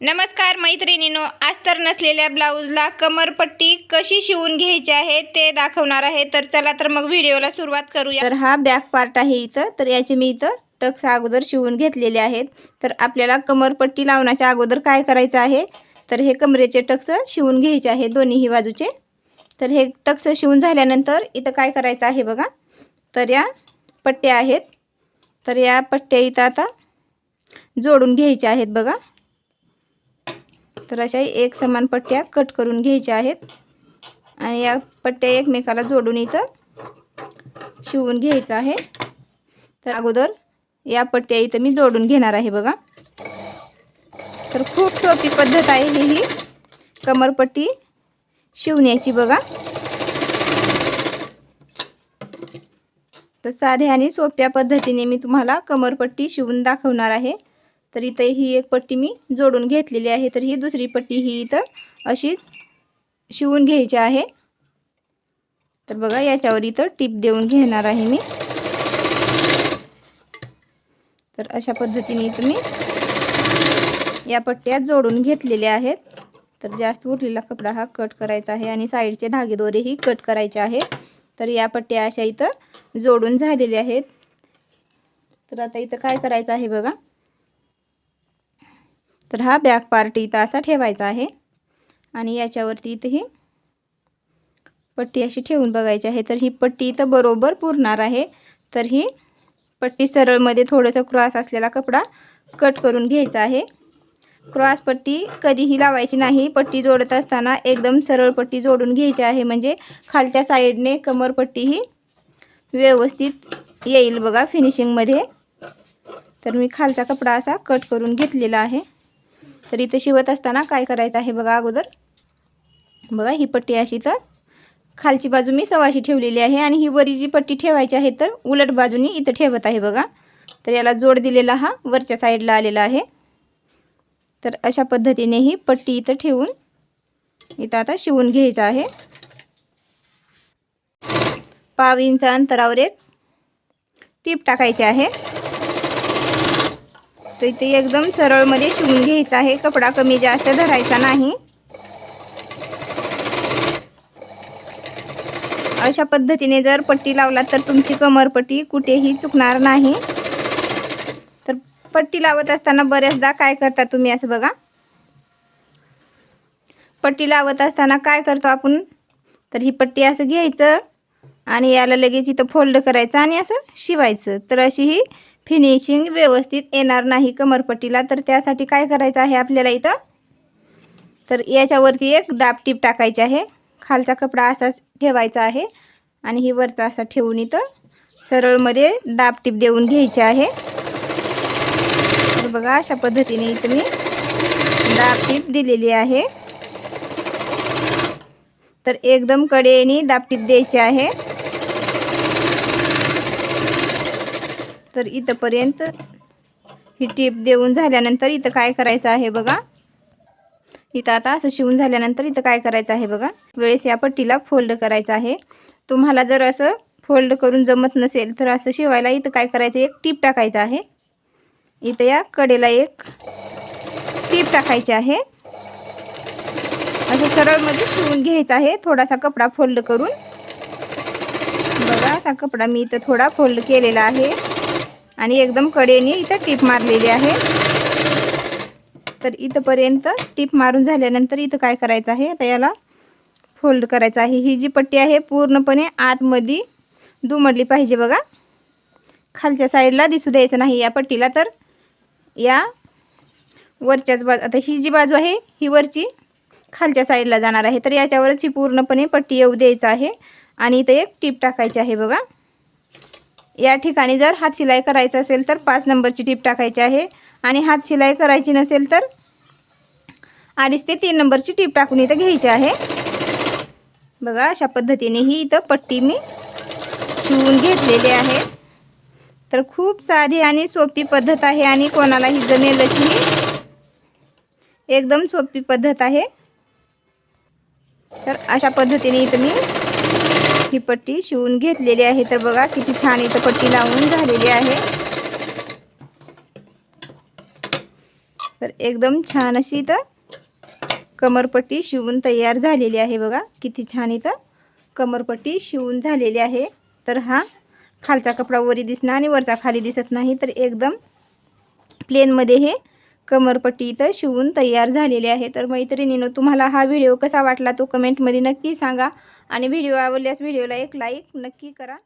नमस्कार मैत्रिणीनो अस्तर नसलेल्या ब्लाऊजला कमरपट्टी कशी शिवून घ्यायची आहे ते दाखवणार आहे. तर चला तर मग व्हिडिओला सुरुवात करूया. तर हा बॅक पार्ट आहे इथं. तर याचे मी इथं टक्स अगोदर शिवून घेतलेले आहेत. तर आपल्याला कमरपट्टी लावण्याच्या अगोदर काय करायचं आहे? तर हे कमरेचे टक्स शिवून घ्यायचे आहे दोन्हीही बाजूचे. तर हे टक्स शिवून झाल्यानंतर इथं काय करायचं आहे बघा. तर या पट्ट्या आहेत. तर या पट्ट्या इथं आता जोडून घ्यायच्या आहेत बघा. तर अशा एक समान पट्ट्या कट करून घ्यायच्या आहेत. आणि या पट्ट्या एकमेकाला जोडून इथं शिवून घ्यायचं आहे. तर अगोदर या पट्ट्या इथं मी जोडून घेणार आहे बघा. तर खूप सोपी पद्धत आहे ही ही कमरपट्टी शिवण्याची बघा. तर साध्या आणि सोप्या पद्धतीने मी तुम्हाला कमरपट्टी शिवून दाखवणार आहे. तर इथं ही एक पट्टी मी जोडून घेतलेली आहे. तर ही दुसरी पट्टी ही इथं अशीच शिवून घ्यायची आहे. तर बघा याच्यावर इथं टिप देऊन घेणार आहे मी. तर अशा पद्धतीने तुम्ही या पट्ट्या जोडून घेतलेल्या आहेत. तर जास्त उरलेला कपडा हा कट करायचा आहे आणि साईडचे धागेदोरेही कट करायचे आहे तर या पट्ट्या अशा इथं जोडून झालेल्या आहेत. तर आता इथं काय करायचं आहे बघा. तर हा बॅक पार्ट इथं असा ठेवायचा आहे. आणि याच्यावरती इथं ही पट्टी अशी ठेवून बघायची आहे. तर ही पट्टी इथं बरोबर पुरणार आहे. तर ही पट्टी सरळमध्ये थोडंसं क्रॉस असलेला कपडा कट करून घ्यायचा आहे. क्रॉस पट्टी कधीही लावायची नाही. पट्टी जोडत असताना एकदम सरळ पट्टी जोडून घ्यायची आहे. म्हणजे खालच्या साईडने कमरपट्टी ही व्यवस्थित येईल बघा फिनिशिंगमध्ये. तर मी खालचा कपडा असा कट करून घेतलेला आहे. तर इथं शिवत असताना काय करायचं आहे बघा अगोदर? बघा ही पट्टी अशी तर खालची बाजू मी सवाशी ठेवलेली आहे आणि ही वरी जी पट्टी ठेवायची आहे तर उलट बाजूनी इथं ठेवत आहे बघा. तर याला जोड दिलेला हा वरच्या साईडला आलेला आहे. तर अशा पद्धतीने ही पट्टी इथं ठेवून इथं आता शिवून घ्यायचं आहे. पाव इंच अंतरावर एक टीप टाकायची आहे. तर इथे एकदम सरळमध्ये शिवून घ्यायचं आहे. कपडा कमी जास्त धरायचा नाही. अशा पद्धतीने जर पट्टी लावला तर तुमची कमरपट्टी कुठेही चुकणार नाही. तर पट्टी लावत असताना बऱ्याचदा काय करता तुम्ही असं बघा. पट्टी लावत असताना काय करतो आपण? तर ही पट्टी असं घ्यायचं आणि याला लगेच इथं फोल्ड करायचं आणि असं शिवायचं. तर अशी ही फिनिशिंग व्यवस्थित येणार नाही कमरपट्टीला तर त्यासाठी काय करायचं आहे आपल्याला इथं? तर याच्यावरती एक दाब टीप टाकायची आहे. खालचा कपडा असाच ठेवायचा आहे आणि ही वरचा असा ठेवून इथं सरळमध्ये दाब टीप देऊन घ्यायची आहे. तर बघा अशा पद्धतीने इथं मी दाब टीप दिलेली आहे. तर एकदम कडेने दाब टीप द्यायची आहे. तर इथंपर्यंत ही टीप देऊन झाल्यानंतर इथं काय करायचं आहे बघा. इथं आता असं शिवून झाल्यानंतर इथं काय करायचं आहे बघा. वेळेस या पट्टीला फोल्ड करायचं आहे. तुम्हाला जर असं फोल्ड करून जमत नसेल तर असं शिवायला इथं काय करायचं एक टीप टाकायचं आहे. इथं या कडेला एक टीप टाकायची आहे. असं सरळमध्ये शिवून घ्यायचं आहे. थोडासा कपडा फोल्ड करून. बघा असा कपडा मी इथं थोडा फोल्ड केलेला आहे. आणि एकदम कडेने इथं टीप मारलेली आहे. तर इथंपर्यंत टीप मारून झाल्यानंतर इथं काय करायचं आहे? आता याला फोल्ड करायचं आहे. ही जी पट्टी आहे पूर्णपणे आतमध्ये दुमडली पाहिजे बघा. खालच्या साईडला दिसू द्यायचं नाही या पट्टीला तर या वरच्याच बाजू आता ही जी बाजू आहे ही वरची खालच्या साईडला जाणार आहे. तर याच्यावरच ही पूर्णपणे पट्टी येऊ द्यायचं आहे. आणि इथं एक टीप टाकायची आहे बघा. या ठिकाणी जर हात शिलाई करायचं असेल तर पाच नंबरची टीप टाकायची आहे. आणि हात शिलाई करायची नसेल तर अडीच ते तीन नंबरची टीप टाकून इथं घ्यायची आहे. बघा अशा पद्धतीने ही इथं पट्टी मी शिवून घेतलेली आहे. तर खूप साधी आणि सोपी पद्धत आहे आणि कोणालाही जमेल अशी एकदम सोपी पद्धत आहे. तर अशा पद्धतीने इथं मी ही पट्टी शिवून घेतलेली आहे. तर बघा किती छान इथं पट्टी लावून झालेली आहे. तर एकदम छान अशी इथं कमरपट्टी शिवून तयार झालेली आहे बघा. किती छान इथं कमरपट्टी शिवून झालेली आहे. तर हा खालचा कपडा वरी दिसणार आणि वरचा खाली दिसत नाही. तर एकदम प्लेनमध्ये हे कमरपट्टी इथं शिवून तयार झालेले आहे. तर मैत्रिणीनं तुम्हाला हा व्हिडिओ कसा वाटला तो कमेंटमध्ये नक्की सांगा. आणि व्हिडिओ आवडल्यास व्हिडिओला एक लाईक नक्की करा.